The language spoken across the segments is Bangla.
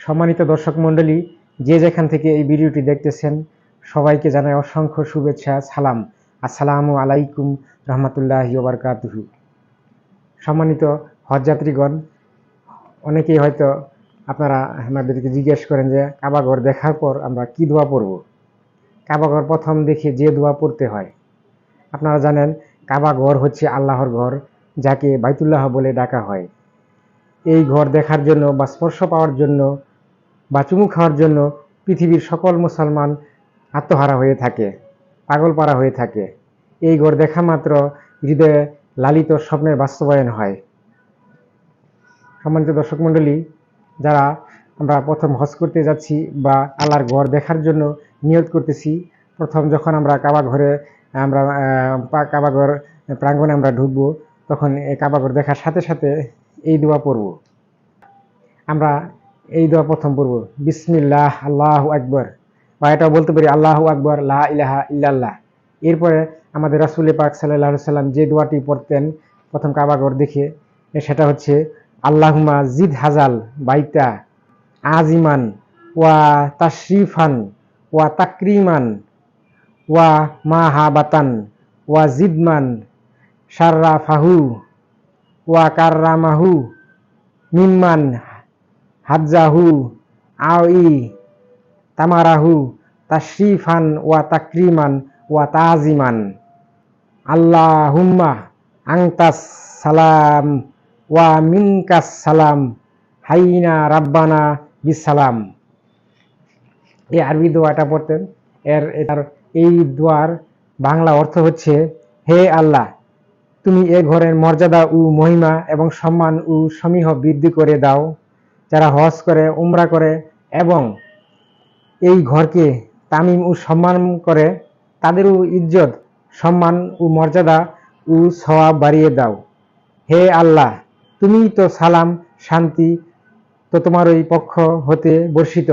সম্মানিত দর্শক মণ্ডলী, যে যেখান থেকে এই ভিডিওটি দেখতেছেন, সবাইকে জানাই অসংখ্য শুভেচ্ছা, সালাম। আসসালামু আলাইকুম রহমতুল্লাহ বারকাতুহু সম্মানিত হজযাত্রীগণ, অনেকেই হয়তো আপনারা আমাদেরকে জিজ্ঞেস করেন যে কাবাঘর দেখার পর আমরা কি দোয়া পড়ব? কাবাঘর প্রথম দেখে যে দোয়া পড়তে হয়। আপনারা জানেন কাবাঘর হচ্ছে আল্লাহর ঘর, যাকে বাইতুল্লাহ বলে ডাকা হয়। এই ঘর দেখার জন্য বা স্পর্শ পাওয়ার জন্য বা চুমু খাওয়ার জন্য পৃথিবীর সকল মুসলমান আত্মহারা হয়ে থাকে পাগল পাড়া হয়ে থাকে। এই ঘর দেখা মাত্র হৃদয়ে লালিত স্বপ্নের বাস্তবায়ন হয়। সম্মানিত দর্শক মণ্ডলী, যারা আমরা প্রথম হজ করতে যাচ্ছি বা আল্লাহর ঘর দেখার জন্য নিয়ত করতেছি, প্রথম যখন আমরা কাবা ঘরে আমরা কাবা ঘর প্রাঙ্গণে আমরা ঢুকবো, তখন এই কাবা ঘর দেখার সাথে সাথে এই দোয়া পড়ব। আমরা এই দোয়া প্রথম পড়ব। বিসমিল্লাহ, আল্লাহ আকবর। বা এটা বলতে পারি, আল্লাহ আকবর, লা ইলাহা ইল্লাল্লাহ। এরপরে আমাদের রাসুল পাক সাল্লাহ সাল্লাম যে দোয়াটি পড়তেন, প্রথম কাবাগর দেখে, সেটা হচ্ছে আল্লাহুমা জিদ হাজাল বাইতা আজিমান ওয়া তাশরিফান ওয়া তাকরিমান ওয়া মাহাবাতান ওয়া জিদমান শার্রাফাহু ওয়া কাররামাহু মিম্মান হাজ্জাহু আই তামারাহু, তাশরিফান ওয়া তাকরিমান ওয়া তাজিমান। আল্লাহুম্মা আংতাস সালাম ওয়া মিনকাস সালাম, হাইনা রাব্বানা বিসালাম। এই আরবি দোয়াটা পড়তেন। এর এটার এই দোয়ার বাংলা অর্থ হচ্ছে, হে আল্লাহ, তুমি এ ঘরের মর্যাদা ও মহিমা এবং সম্মান ও সমীহ বৃদ্ধি করে দাও। যারা হজ করে, উমরা করে এবং এই ঘরকে তামিম ও সম্মান করে, তাদেরও ইজ্জত, সম্মান ও মর্যাদা ও সওয়াব বাড়িয়ে দাও। হে আল্লাহ, তুমি তো সালাম, শান্তি তো তোমার ওই পক্ষ হতে বর্ষিত।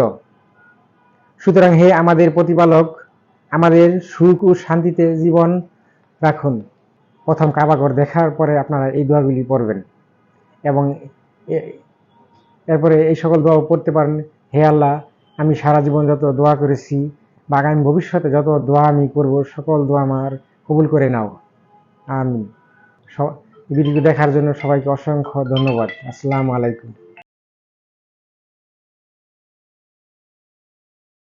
সুতরাং হে আমাদের প্রতিপালক, আমাদের সুখ ও শান্তিতে জীবন রাখুন। প্রথম কাবাঘর দেখার পরে আপনারা এই দোয়াগুলি পড়বেন এবং এরপরে এই সকল দোয়া পড়তে পারেন। হে আল্লাহ, আমি সারা জীবন যত দোয়া করেছি বা আগামী ভবিষ্যতে যত দোয়া আমি করব, সকল দোয়া আমার কবুল করে নাও। আমি ভিডিওটি দেখার জন্য সবাইকে অসংখ্য ধন্যবাদ। আসসালামু আলাইকুম।